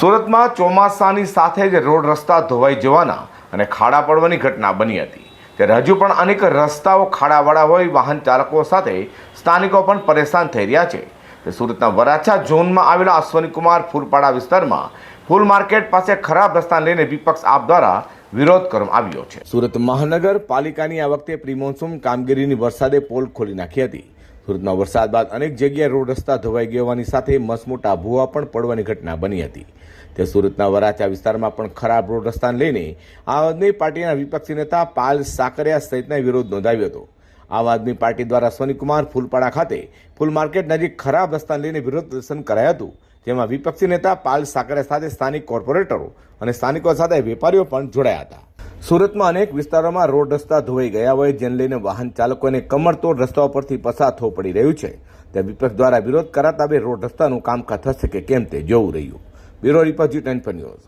સુરતમાં ચોમાસાની સાથે જ રોડ રસ્તા ધોવાઈ જવાના અને ખાડા પડવાની ઘટના બની હતી. ત્યારે હજુ પણ અનેક રસ્તાઓ ખાડાવાળા હોય, વાહન ચાલકો સાથે સ્થાનિકો પણ પરેશાન થઈ રહ્યા છે. તે સુરતના વરાછા ઝોનમાં આવેલા અશ્વનીકુમાર ફૂલપાડા વિસ્તારમાં ફૂલ માર્કેટ પાસે ખરાબ રસ્તા લઈને વિપક્ષ આપ દ્વારા વિરોધ કરવામાં આવ્યો છે. સુરત મહાનગરપાલિકાની આ વખતે પ્રિમોન્સૂન કામગીરીની વરસાદે પોલ ખોલી નાખી હતી. સુરતમાં વરસાદ બાદ અનેક જગ્યાએ રોડ રસ્તા ધોવાઈ ગયાની સાથે મસમોટા ભૂવા પણ પડવાની ઘટના બની હતી. તે સુરતના વરાછા વિસ્તારમાં પણ ખરાબ રોડ રસ્તાને લઈને આમ આદમી પાર્ટીના વિપક્ષી નેતા પાલ સાકરિયા સહિતના વિરોધ નોંધાવ્યો હતો. આમ આદમી પાર્ટી દ્વારા સોનીકુમાર ફૂલપાડા ખાતે ફૂલ માર્કેટ નજીક ખરાબ રસ્તાને લઈને વિરોધ પ્રદર્શન કરાયું હતું, જેમાં વિપક્ષી નેતા પાલ સાકરિયા સાથે સ્થાનિક કોર્પોરેટરો અને સ્થાનિકો સાથે વેપારીઓ પણ જોડાયા હતા. સુરતમાં અનેક વિસ્તારોમાં રોડ રસ્તા ધોવાઈ ગયા હોય, જેને લઈને વાહન ચાલકોને કમરતોડ રસ્તાઓ પરથી પસાર થવું પડી રહ્યું છે. તે વિપક્ષ દ્વારા વિરોધ કરાતા બે રોડ રસ્તાનું કામકાજ થશે કે કેમ તે જોવું રહ્યું. Bureau report G ten news.